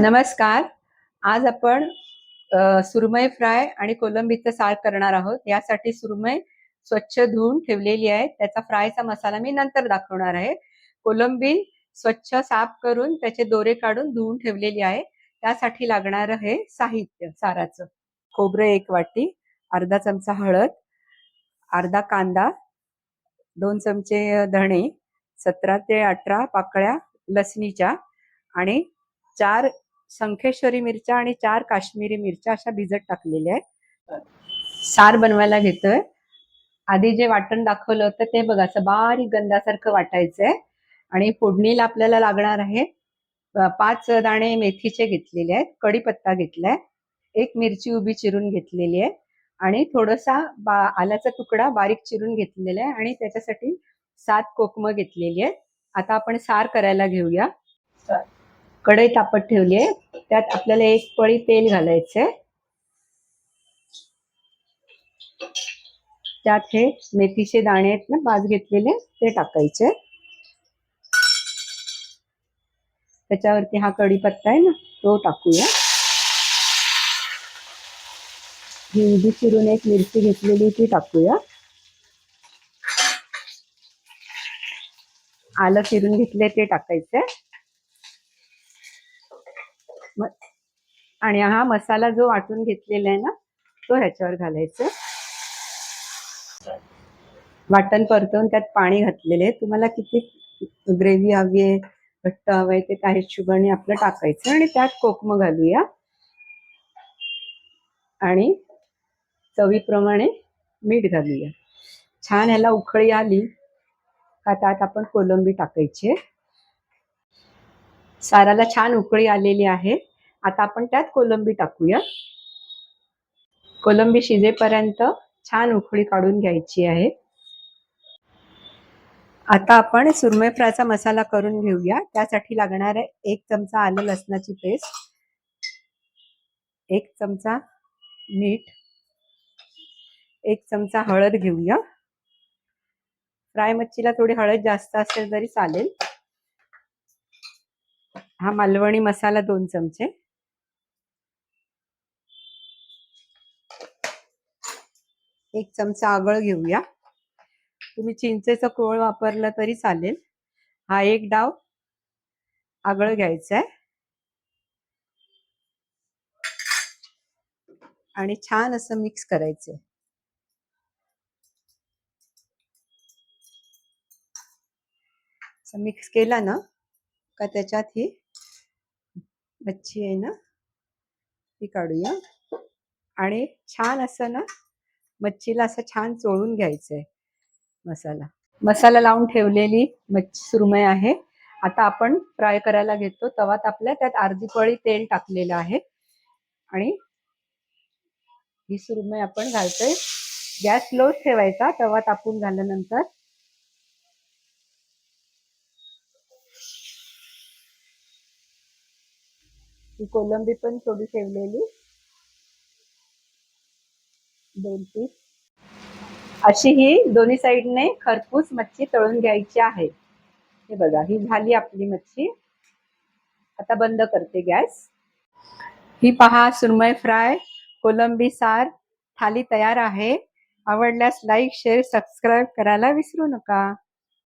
नमस्कार. आज आपण सुरमय सुरमई फ्राय आणि कोलंबीचं सार करणार आहोत. यासाठी सुरमई स्वच्छ धुवून ठेवलेली आहे. त्याचा फ्रायचा मसाला मी नंतर दाखवणार आहे. कोलंबी स्वच्छ साफ करून त्याचे दोरे काढून धुवून ठेवलेली आहे. त्यासाठी लागणार हे साहित्य साराचं. खोबरं एक वाटी अर्धा चमचा हळद अर्धा कांदा दोन चमचे धणे सतरा ते अठरा पाकळ्या लसणीच्या आणि चार संखेश्वरी मिरच्या आणि चार काश्मीरी मिरच्या अशा भिजत टाकलेल्या आहेत. सार बनवायला घेतोय. आधी जे वाटण दाखवलं होतं ते बघा असं बारीक गंधासारखं वाटायचंय. आणि फोडणीला आपल्याला लागणार आहे पाच दाणे मेथीचे घेतलेले आहेत कढीपत्ता घेतलाय एक मिरची उभी चिरून घेतलेली आहे आणि थोडासा बा आल्याचा तुकडा बारीक चिरून घेतलेला आहे आणि त्याच्यासाठी सात कोकमं घेतलेली आहेत. आता आपण सार करायला घेऊया. कढई तापत ठेवली आहे. त्यात आपल्याला एक पळी तेल घालायचंय. त्यात हे मेथीचे दाणे आहेत ना भाज घेतलेले ते टाकायचे. त्याच्यावरती हा कढीपत्ता आहे ना तो टाकूया. ही उभी चिरून एक मिरची घेतलेली ती टाकूया. आलं चिरून घेतले ते टाकायचे आणि हा मसाला जो वाटून घेतलेला आहे ना तो ह्याच्यावर घालायचा. वाटण परतवून त्यात पाणी घातलेले आहे. तुम्हाला किती ग्रेव्ही हवी आहे घट्ट आहे ते काही हिशोबाने आपलं टाकायचं. आणि त्यात कोकम घालूया. आणि चवीप्रमाणे मीठ घालूया. छान ह्याला उकळी आली का त्यात आपण कोलंबी टाकायची साराला छान उकळी आलेली आहे. आता आपण त्यात कोलंबी टाकूया. कोलंबी शिजेपर्यंत छान उकळी काढून घ्यायची आहे. आता आपण सुरमई फ्रायचा मसाला करून घेऊया. त्यासाठी लागणार आहे एक चमचा आलं लसणाची पेस्ट एक चमचा मीठ एक चमचा हळद घेऊया. फ्राय मच्छीला थोडी हळद जास्त असेल तरी चालेल. हा मालवणी मसाला दोन चमचे. एक चमचा आगळ घेऊया. तुम्ही चिंचेचा कोळ वापरलं तरी चालेल. हा एक डाव आगळ घ्यायचा आहे आणि छान असं मिक्स करायचंय. मिक्स केला ना का त्याच्यात ही मच्छी आहे ना ती काढूया. आणि छान असं ना मच्छीला असं छान चोळून घ्यायचंय मसाला. मसाला लावून ठेवलेली मच्छी सुरमई आहे. आता आपण फ्राय करायला घेतो. तवात आपल्या त्यात अर्धी पळी तेल टाकलेलं आहे. आणि ही सुरमई आपण घालतोय. गॅस लो ठेवायचा. तवा तापून झाल्यानंतर ही कोलंबी पण थोडी ठेवलेली. दोन पीस अशी ही दोन्ही साईडने खरपूस मच्छी तळून घ्यायची आहे. हे बघा ही झाली आपली मच्छी. आता बंद करते गॅस. ही पहा सुरमय फ्राय कोलंबी सार थाली तयार आहे. आवडल्यास लाईक शेअर सबस्क्राईब करायला विसरू नका.